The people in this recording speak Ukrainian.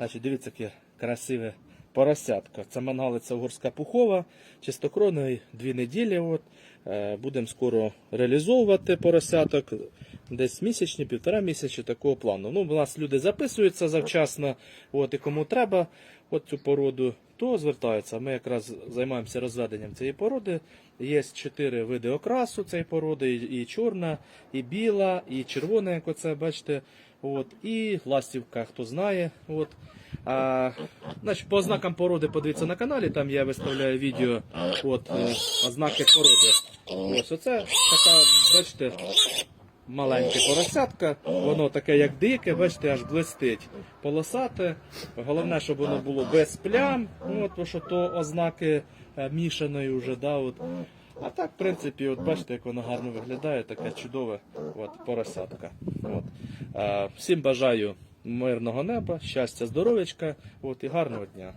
Значить, дивіться, яке красиве поросятко. Це мангалиця угорська пухова, чистокровної дві неділі. От. Е, Будемо скоро реалізовувати поросяток. Десь місячні, півтора місяці такого плану. Ну, у нас люди записуються завчасно, от, і кому треба от цю породу, то звертаються. Ми якраз займаємося розведенням цієї породи. Є чотири види окрасу цієї породи: і, і чорна, і біла, і червона, як оце бачите. От, і ластівка, хто знає. От. А, значить, по ознакам породи подивіться на каналі, там я виставляю відео от, е, ознаки породи. Ось оце така, бачите, маленьке поросятка, воно таке як дике, бачите, аж блистить. Полосате. Головне, щоб воно було без плям, от, бо що то ознаки е, мішаної вже, да, от. А так, в принципі, от бачите, як воно гарно виглядає, таке чудове от, поросятка. От. Е, всім бажаю мирного неба, щастя, здоров'ячка і гарного дня.